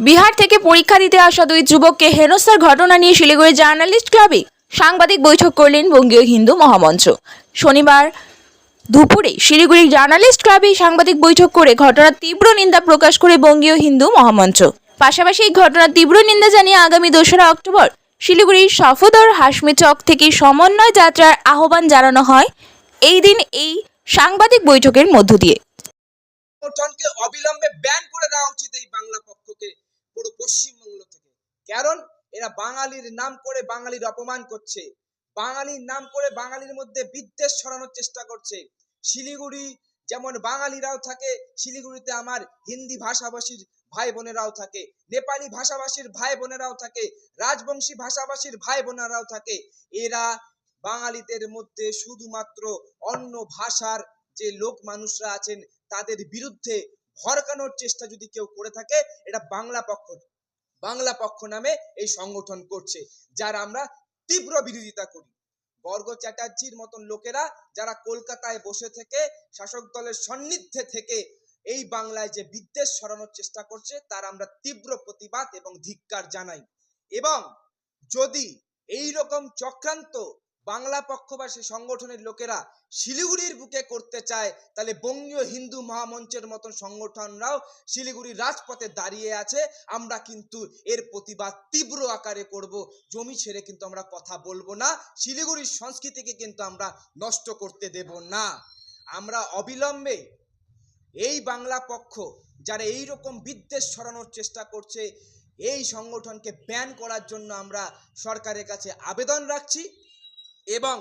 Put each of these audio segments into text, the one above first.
বিহার থেকে পরীক্ষা দিতে আসা দুই যুবককে হেনস্থার ঘটনা নিয়ে শিলিগুড়ি জার্নালিস্ট ক্লাবে সাংবাদিক বৈঠক করলেন বঙ্গীয় হিন্দু মহামঞ্চ। শনিবার দুপুরে শিলিগুড়ি জার্নালিস্ট ক্লাবে সাংবাদিক বৈঠক করে ঘটনার তীব্র নিন্দা প্রকাশ করে বঙ্গীয় হিন্দু মহামঞ্চ। পাশাপাশি এই ঘটনার তীব্র নিন্দা জানিয়ে আগামী দোসরা অক্টোবর শিলিগুড়ির সফদর হাসমি চক থেকে সমন্বয় যাত্রার আহ্বান জানানো হয়। এই দিন এই সাংবাদিক বৈঠকের মধ্য দিয়ে। অবিলম্বে ব্যান করে দেওয়া উচিত এই বাংলা পুরো পশ্চিমবঙ্গ থেকে। কারণ এরা বাঙালির নাম করে বাঙালির অপমান করছে। বাঙালির নাম করে বাঙালির মধ্যে বিদ্বেষ ছড়ানোর চেষ্টা করছে। শিলিগুড়ি যেমন বাঙালিরাও থাকে, শিলিগুড়িতে আমার হিন্দি ভাষাভাষীর ভাই বোনেরাও থাকে, নেপালি ভাষাভাষীর ভাই বোনেরাও থাকে, রাজবংশী ভাষাভাষীর ভাই বোনেরাও থাকে। এরা বাঙালিদের মধ্যে শুধুমাত্র অন্য ভাষার যে লোক মানুষরা আছেন, তাদের বিরুদ্ধে ভরকানোর চেষ্টা যদি কেউ করে থাকে, এটা বাংলা পক্ষ বাংলা পক্ষ নামে এই সংগঠন করছে, যার আমরা তীব্র বিরোধিতা করি। বর্গ চ্যাটার্জির মতন লোকেরা যারা কলকাতায় বসে থেকে, শাসক দলের সান্নিধ্যে থেকে এই বাংলায় যে বিদ্বেষ ছড়ানোর চেষ্টা করছে, তার আমরা তীব্র প্রতিবাদ এবং ধিক্কার জানাই। এবং যদি এই রকম চক্রান্ত বাংলা পক্ষ বা সেই সংগঠনের লোকেরা শিলিগুড়ির বুকে করতে চায়, তাহলে বঙ্গীয় হিন্দু মহামঞ্চের মতন সংগঠনরাও শিলিগুড়ির রাজপথে দাঁড়িয়ে আছে। আমরা কিন্তু এর প্রতিবাদ তীব্র আকারে করব। জমি ছেড়ে কিন্তু আমরা কথা বলব না। শিলিগুড়ির সংস্কৃতিকে কিন্তু আমরা নষ্ট করতে দেব না। আমরা অবিলম্বে এই বাংলা পক্ষ যারা এই রকম বিদ্বেষ ছড়ানোর চেষ্টা করছে, এই সংগঠনকে ব্যান করার জন্য আমরা সরকারের কাছে আবেদন রাখছি। এবং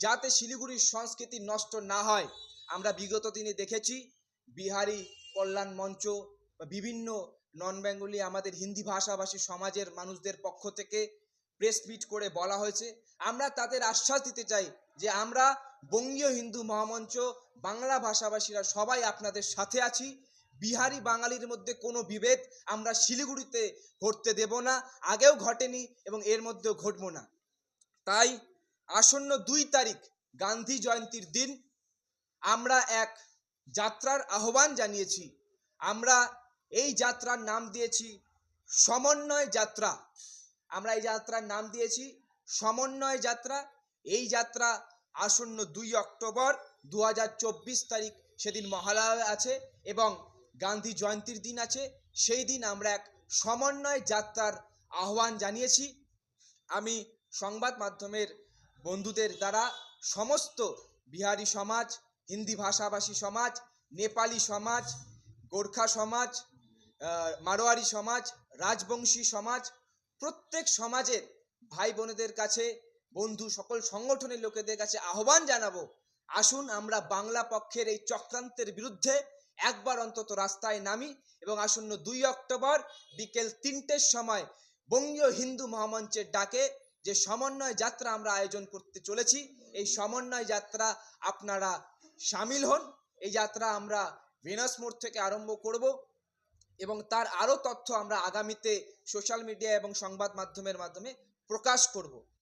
যাতে শিলিগুড়ির সংস্কৃতি নষ্ট না হয়, আমরা বিগত দিনে দেখেছি বিহারি কল্যাণ মঞ্চ বা বিভিন্ন নন বেঙ্গলি আমাদের হিন্দি ভাষাভাষী সমাজের মানুষদের পক্ষ থেকে প্রেস মিট করে বলা হয়েছে। আমরা তাদের আশ্বাস দিতে চাই যে আমরা বঙ্গীয় হিন্দু মহামঞ্চ, বাংলা ভাষাভাষীরা সবাই আপনাদের সাথে আছি। বিহারি বাঙালির মধ্যে কোনো বিভেদ আমরা শিলিগুড়িতে ঘটতে দেব না, আগেও ঘটেনি এবং এর মধ্যেও ঘটবো না। তাই আসন্ন দুই তারিখ গান্ধী জয়ন্তীর দিন আমরা এক যাত্রার আহ্বান জানিয়েছি। আমরা এই যাত্রার নাম দিয়েছি সমন্বয় যাত্রা। আমরা এই যাত্রার নাম দিয়েছি সমন্বয় যাত্রা। এই যাত্রা আসন্ন দুই অক্টোবর দু হাজার চব্বিশ তারিখ সেদিন মহালয়া আছে এবং গান্ধী জয়ন্তীর দিন আছে। সেই দিন আমরা এক সমন্বয় যাত্রার আহ্বান জানিয়েছি। আমি সংবাদ মাধ্যমের বন্ধুদের দ্বারা সমস্ত বিহারি সমাজ, হিন্দি ভাষাভাষী সমাজ, নেপালি সমাজ, গোর্খা সমাজ মারোয়ারি সমাজ, রাজবংশী সমাজ, প্রত্যেক সমাজের ভাই বোনেদের কাছে, বন্ধু সকল সংগঠনের লোকেদের কাছে আহ্বান জানাব, আসুন আমরা বাংলা পক্ষের এই চক্রান্তের বিরুদ্ধে একবার অন্তত রাস্তায় নামি এবং আসন্ন দুই অক্টোবর বিকেল তিনটের সময় বঙ্গীয় হিন্দু মহামঞ্চের ডাকে যে সমন্বয় যাত্রা আমরা আয়োজন করতে চলেছি, এই সমন্বয় যাত্রা আপনারা সামিল হন। এই যাত্রা আমরা ভেনাস মোড় থেকে আরম্ভ করব এবং তার আরও তথ্য আমরা আগামীতে সোশ্যাল মিডিয়া এবং সংবাদ মাধ্যমের মাধ্যমে প্রকাশ করব।